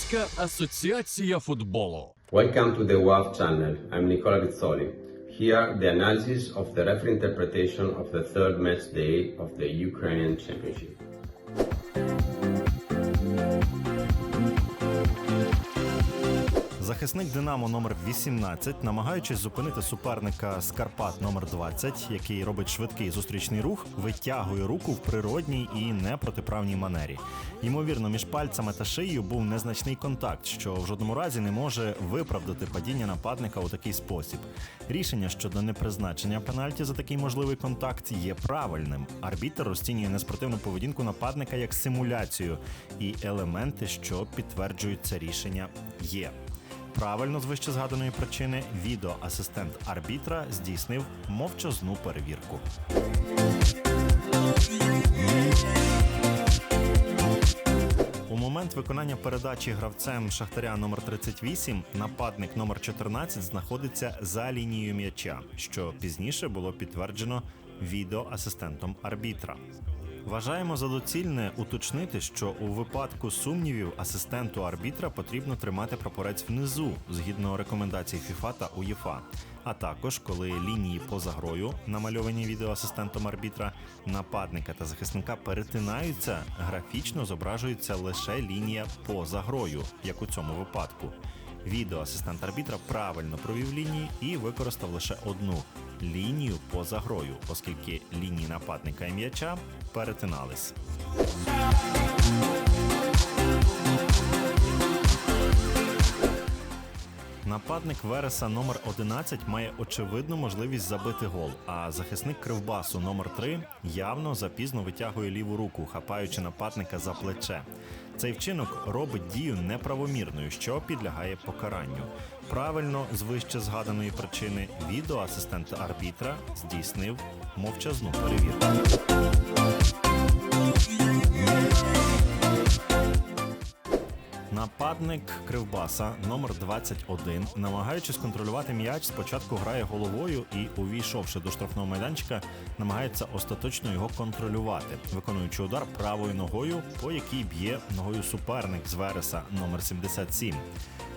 Українська асоціація футболу. Welcome to the WAF channel. I'm Nicola Rizzoli. Here, the analysis of the referee interpretation of the third match day of the Ukrainian Championship. Захисник Динамо номер 18, намагаючись зупинити суперника з Карпат номер 20, який робить швидкий зустрічний рух, витягує руку в природній і непротиправній манері. Ймовірно, між пальцями та шиєю був незначний контакт, що в жодному разі не може виправдати падіння нападника у такий спосіб. Рішення щодо непризначення пенальті за такий можливий контакт є правильним. Арбітр розцінює неспортивну поведінку нападника як симуляцію, і елементи, що підтверджують це рішення, є. Правильно з вище згаданої причини відеоасистент арбітра здійснив мовчазну перевірку. У момент виконання передачі гравцем Шахтаря номер 38 нападник номер 14 знаходиться за лінією м'яча, що пізніше було підтверджено відеоасистентом арбітра. Вважаємо за доцільне уточнити, що у випадку сумнівів асистенту арбітра потрібно тримати прапорець внизу згідно рекомендацій ФІФА та УЄФА. А також, коли лінії поза грою, намальовані відеоасистентом арбітра, нападника та захисника перетинаються, графічно зображується лише лінія поза грою, як у цьому випадку. Відеоасистент арбітра правильно провів лінії і використав лише одну лінію поза грою, оскільки лінії нападника і м'яча перетинались. Нападник Вереса номер 11 має очевидну можливість забити гол, а захисник Кривбасу номер 3 явно запізно витягує ліву руку, хапаючи нападника за плече. Цей вчинок робить дію неправомірною, що підлягає покаранню. Правильно, з вище згаданої причини, відеоасистент арбітра здійснив мовчазну перевірку. Нападник Кривбаса номер 21, намагаючись контролювати м'яч, спочатку грає головою і, увійшовши до штрафного майданчика, намагається остаточно його контролювати, виконуючи удар правою ногою, по якій б'є ногою суперник з Вереса номер 77.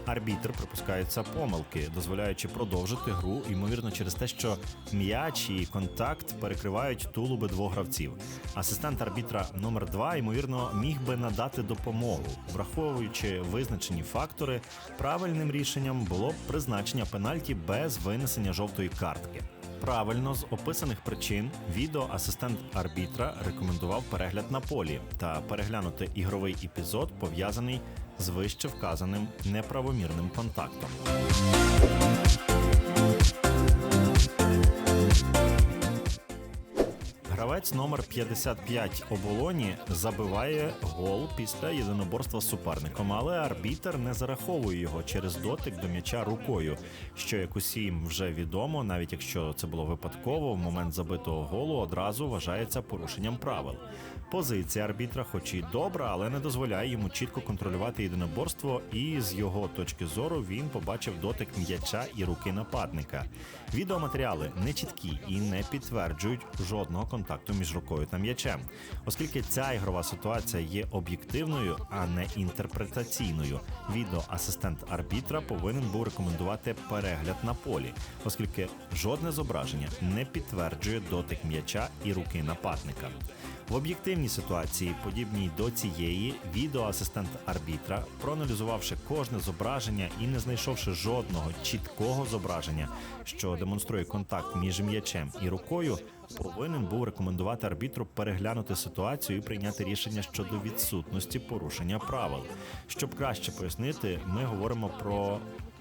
Арбітр припускається помилки, дозволяючи продовжити гру, ймовірно, через те, що м'яч і контакт перекривають тулуби двох гравців. Асистент арбітра номер 2 ймовірно, міг би надати допомогу, враховуючи визначені фактори, правильним рішенням було б призначення пенальті без винесення жовтої картки. Правильно з описаних причин відеоасистент арбітра рекомендував перегляд на полі та переглянути ігровий епізод, пов'язаний з вище вказаним неправомірним контактом. Гравець номер 55 оболоні забиває гол після єдиноборства з суперником, але арбітер не зараховує його через дотик до м'яча рукою, що як усім вже відомо, навіть якщо це було випадково, в момент забитого голу одразу вважається порушенням правил. Позиція арбітра, хоч і добра, але не дозволяє йому чітко контролювати єдиноборство, і з його точки зору він побачив дотик м'яча і руки нападника. Відеоматеріали не чіткі і не підтверджують жодного контакту між рукою та м'ячем, оскільки ця ігрова ситуація є об'єктивною, а не інтерпретаційною. Відеоасистент арбітра повинен був рекомендувати перегляд на полі, оскільки жодне зображення не підтверджує дотик м'яча і руки нападника. В об'єктивній ситуації, подібній до цієї, відеоасистент арбітра, проаналізувавши кожне зображення і не знайшовши жодного чіткого зображення, що демонструє контакт між м'ячем і рукою, повинен був рекомендувати арбітру переглянути ситуацію і прийняти рішення щодо відсутності порушення правил. Щоб краще пояснити, ми говоримо про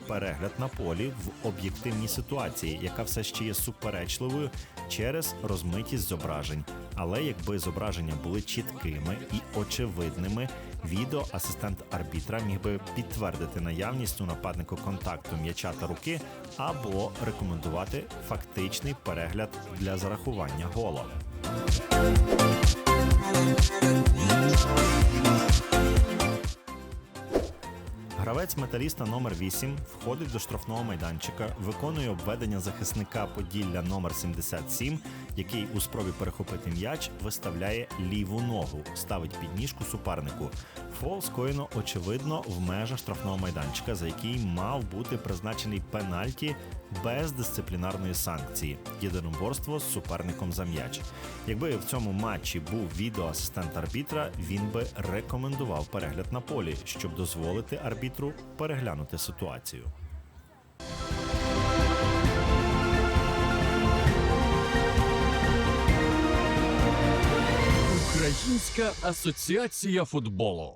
перегляд на полі в об'єктивній ситуації, яка все ще є суперечливою через розмитість зображень. Але якби зображення були чіткими і очевидними, відеоасистент арбітра міг би підтвердити наявність у нападнику контакту м'яча та руки або рекомендувати фактичний перегляд для зарахування гола. Гравець металіста номер 8 входить до штрафного майданчика, виконує обведення захисника Поділля номер 77 який у спробі перехопити м'яч виставляє ліву ногу, ставить підніжку супернику. Фол скоєно очевидно в межах штрафного майданчика, за який мав бути призначений пенальті без дисциплінарної санкції єдиноборство з суперником за м'яч. Якби в цьому матчі був відеоасистент арбітра, він би рекомендував перегляд на полі, щоб дозволити арбітру переглянути ситуацію. Українська асоціація футболу.